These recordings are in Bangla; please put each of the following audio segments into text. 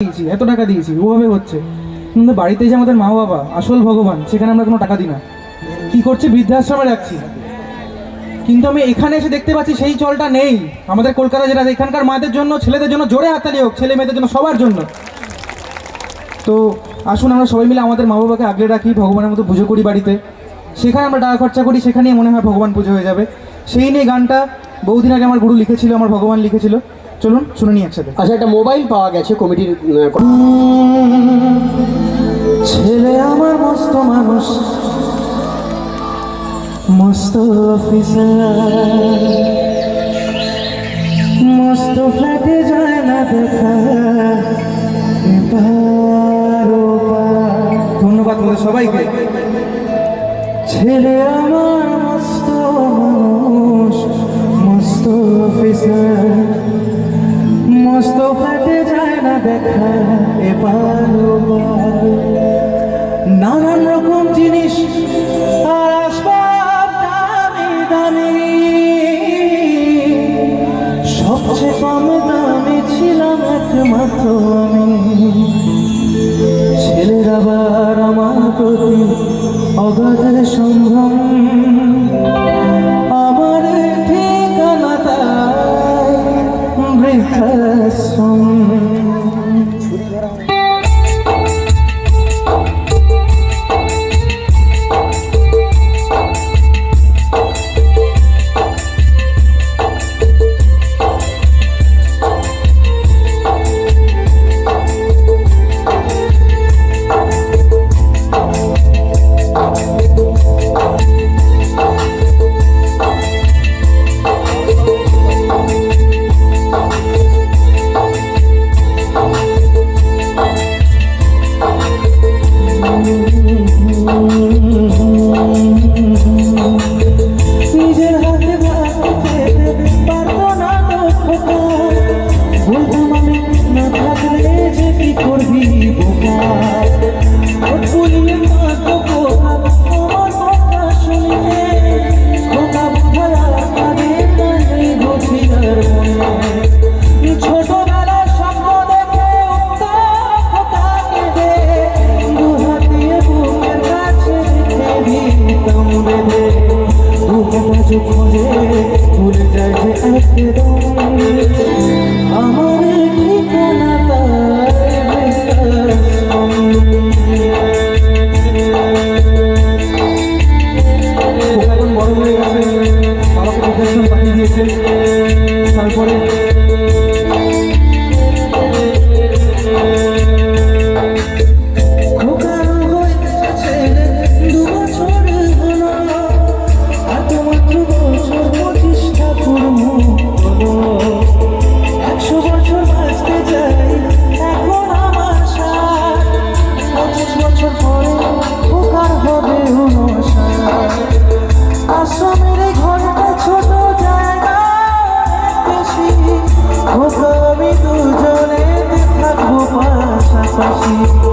দিয়েছি, এত টাকা দিয়েছি, ওভাবে হচ্ছে। কিন্তু বাড়িতে যে আমাদের মা বাবা আসল ভগবান, সেখানে আমরা কোনো টাকা দিই না। কি করছি বৃদ্ধাশ্রমে রাখছি। কিন্তু আমি এখানে এসে দেখতে পাচ্ছি সেই চলটা নেই। আমাদের কলকাতা যেটা এখানকার মাদের জন্য, ছেলেদের জন্য জোরে হাততালি হোক, ছেলে মেয়েদের জন্য, সবার জন্য। তো আসুন আমরা সবাই মিলে আমাদের মা বাবাকে আগলে রাখি, ভগবানের মতো পুজো করি বাড়িতে। সেখানে আমরা টাকা খরচা করি, সেখানেই মনে হয় ভগবান পুজো হয়ে যাবে। সেই নিয়ে গানটা বহুদিন আগে আমার গুরু লিখেছিল, আমার ভগবান লিখেছিল। চলুন শুনে নিই একসাথে। আচ্ছা একটা মোবাইল পাওয়া গেছে কমিটির ছেলে আমার মস্ত মানুষ মস্ত অফিসার মস্ত ফ্ল্যাটে যায় না দেখা এপার ওপার। ধন্যবাদ তোমাদের সবাইকে। ছেলে আমার মস্ত মানুষ মস্ত অফিসার যায় না দেখা এবার নানান রকম জিনিস, আর আসবাব দামি সবচেয়ে কম দামে ছিলাম একমাত্র আমি। ছেলের আবার আমার প্রতি অগাধ সম্ভ্রম। আমার ঠিকানা তাই বৃদ্ধাশ্রম খোঁজে ভুলে যায় যে একদম আমার তারপরে পাশাপাশি সেই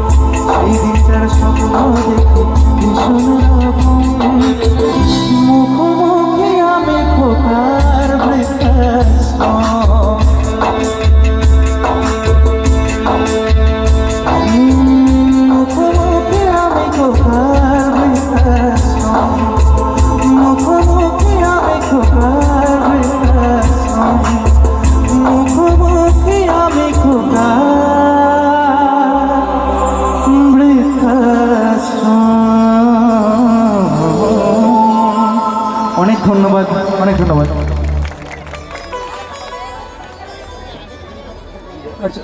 অনেক ধন্যবাদ অনেক ধন্যবাদ। আচ্ছা।